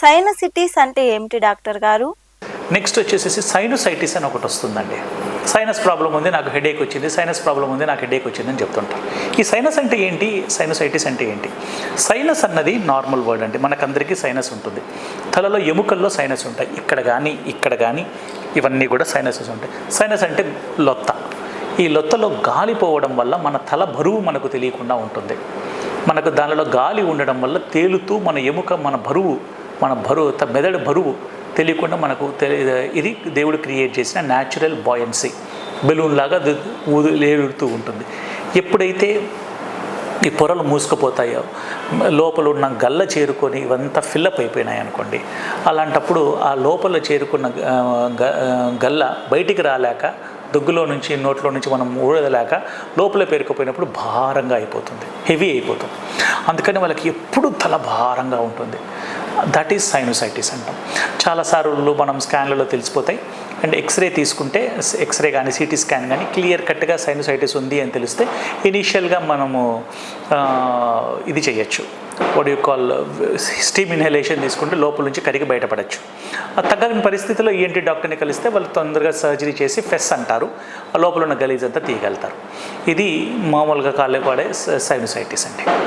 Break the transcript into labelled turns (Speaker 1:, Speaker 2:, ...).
Speaker 1: సైనసిటీస్ అంటే ఏమిటి డాక్టర్ గారు?
Speaker 2: నెక్స్ట్ వచ్చేసేసి సైనోసైటిస్ అని ఒకటి వస్తుందండి. సైనస్ ప్రాబ్లం ఉంది నాకు హెడేక్ వచ్చింది సైనస్ ప్రాబ్లం ఉంది నాకు హెడేక్ వచ్చింది అని చెప్తుంటారు. ఈ సైనస్ అంటే ఏంటి? సైనోసైటిస్ అంటే ఏంటి? సైనస్ అన్నది నార్మల్ వర్డ్ అండి మనకందరికీ సైనస్ ఉంటుంది. తలలో ఎముకల్లో సైనస్ ఉంటాయి ఇక్కడ కానీ ఇక్కడ కానీ ఇవన్నీ కూడా సైనసెస్ ఉంటాయి. సైనస్ అంటే లొత్త. ఈ లొత్తలో గాలి పోవడం వల్ల మన తల బరువు మనకు తెలియకుండా ఉంటుంది. మనకు దానిలో గాలి ఉండడం వల్ల తేలుతూ మన ఎముక మన బరువు మన బరువు త- మెదడు బరువు తెలియకుండా మనకు ఇది దేవుడు క్రియేట్ చేసిన న్యాచురల్ బాయన్సీ బెలూన్ లాగా లేడుతూ ఉంటుంది. ఎప్పుడైతే ఈ పొరలు మూసుకుపోతాయో లోపల ఉన్న గల్ల చేరుకొని ఇవంతా ఫిల్లప్ అయిపోయినాయి అనుకోండి అలాంటప్పుడు ఆ లోపల చేరుకున్న గల్ల బయటికి రాలేక దగ్గులో నుంచి నోట్లో నుంచి మనం ఊడలేక లోపల పేరుకుపోయినప్పుడు భారంగా అయిపోతుంది. హెవీ అయిపోతుంది. అందుకని వాళ్ళకి ఎప్పుడు తల భారంగా ఉంటుంది. దట్ ఈస్ సైనోసైటిస్ అంటాం. చాలాసార్లు మనం స్కాన్లలో తెలిసిపోతాయి. అండ్ ఎక్స్రే తీసుకుంటే ఎక్స్రే కానీ సిటీ స్కాన్ కానీ క్లియర్ కట్గా సైనోసైటిస్ ఉంది అని తెలిస్తే ఇనీషియల్గా మనము ఇది చేయొచ్చు. What you call steam inhalation తీసుకుంటే లోపల నుంచి కరిగి బయటపడచ్చు. తగ్గని పరిస్థితిలో ఏంటి డాక్టర్ని కలిస్తే వాళ్ళు తొందరగా సర్జరీ చేసి ఫెస్ అంటారు. ఆ లోపల ఉన్న గలీజ్ అంతా తీయగలుగుతారు. ఇది మామూలుగా కాళ్ళే వాడే సైనోసైటిస్ అండి.